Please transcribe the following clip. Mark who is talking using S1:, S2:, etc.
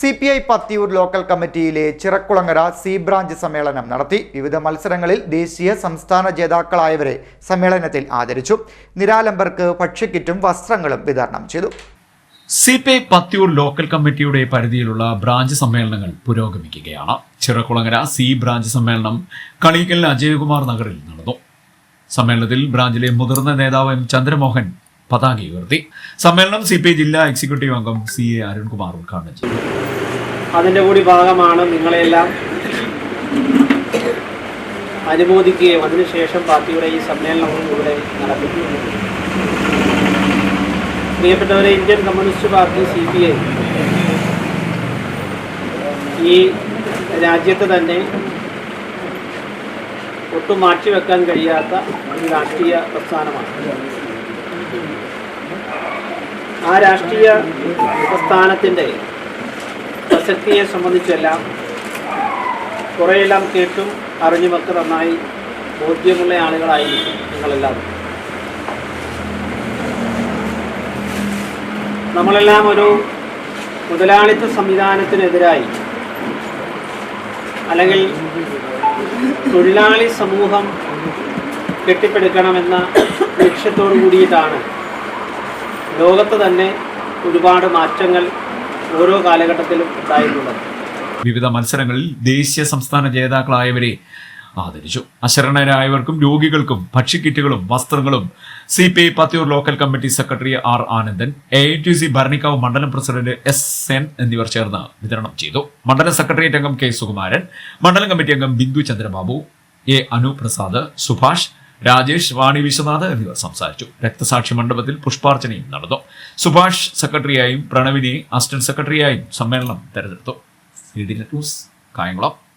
S1: C P I Pathiyoor local കമ്മിറ്റിയിലെ Chirakkulangara C branch സമ്മേളനം നടത്തി വിവിധ മത്സരങ്ങളിൽ ദേശീയ സംസ്ഥാന ജേതാക്കളായവരെ സമ്മേളനത്തിൽ ആദരിച്ചു. നിരാലംബർക്ക് ഭക്ഷ്യക്കിറ്റും വസ്ത്രങ്ങളും വിതരണം ചെയ്തു.
S2: C P I Pathiyoor local കമ്മിറ്റിയുടെ പരിധിയിലുള്ള ബ്രാഞ്ച് സമ്മേളനങ്ങൾ പുരോഗമിക്കുകയാണ്. ചിറക്കുളങ്ങര സി ബ്രാഞ്ച് സമ്മേളനം കളിക്കൽ അജയകുമാർ നഗറിൽ നടന്നു. സമ്മേളനത്തിൽ ബ്രാഞ്ചിലെ മുതിർന്ന നേതാവ് എം ചന്ദ്രമോഹൻ പതാക ഉയർത്തി. സമ്മേളനം സി പി ഐ ജില്ലാ എക്സിക്യൂട്ടീവ് അംഗം സി എ അരുൺകുമാർ ഉദ്ഘാടനം ചെയ്തു.
S3: അതിന്റെ കൂടി ഭാഗമാണ് നിങ്ങളെല്ലാം അനുമോദിക്കുകയും അതിനുശേഷം പാർട്ടിയുടെ ഈ സമ്മേളനവും ഇവിടെ നടക്കുന്നത് പ്രിയപ്പെട്ടവരെ Indian communist party C P I ഈ രാജ്യത്ത് തന്നെ ഒട്ടും മാറ്റിവെക്കാൻ കഴിയാത്ത ഒരു രാഷ്ട്രീയ പ്രസ്ഥാനമാണ്. ആ രാഷ്ട്രീയ പ്രസ്ഥാനത്തിന്റെ പ്രസക്തിയെ സംബന്ധിച്ചെല്ലാം കുറേയെല്ലാം കേട്ടും അറിഞ്ഞുമൊക്കെ നന്നായി ബോധ്യമുള്ള ആളുകളായിരിക്കും നിങ്ങളെല്ലാവരും. നമ്മളെല്ലാം ഒരു മുതലാളിത്ത സംവിധാനത്തിനെതിരായി അല്ലെങ്കിൽ തൊഴിലാളി സമൂഹം കെട്ടിപ്പടുക്കണമെന്ന ലക്ഷ്യത്തോടു കൂടിയിട്ടാണ് ലോകത്ത് തന്നെ ഒരുപാട് മാറ്റങ്ങൾ ഓരോ കാലഘട്ടത്തിലും ഉണ്ടായിട്ടുള്ളത്
S2: വിവിധ മത്സരങ്ങളിൽ ദേശീയ സംസ്ഥാന ജേതാക്കളായവരെ ആദരിച്ചു. അശരണരായവർക്കും രോഗികൾക്കും ഭക്ഷ്യക്കിറ്റുകളും വസ്ത്രങ്ങളും C P I Pathiyoor local committee secretary R Anandan A I T C Bharanikkavu മണ്ഡലം പ്രസിഡന്റ് എസ് എൻ എന്നിവർ ചേർന്ന് വിതരണം ചെയ്തു. മണ്ഡലം സെക്രട്ടേറിയറ്റ് അംഗം കെ സുകുമാരൻ മണ്ഡലം കമ്മിറ്റി അംഗം ബിന്ദു ചന്ദ്രബാബു എ അനുപ്രസാദ് സുഭാഷ് രാജേഷ് വാണി വിശ്വനാഥ് എന്നിവർ സംസാരിച്ചു. രക്തസാക്ഷി മണ്ഡപത്തിൽ പുഷ്പാർച്ചനയും നടന്നു. സുഭാഷ് സെക്രട്ടറിയായും പ്രണവിനെ അസിസ്റ്റന്റ് സെക്രട്ടറിയായും സമ്മേളനം തെരഞ്ഞെടുത്തു. കായംകുളം.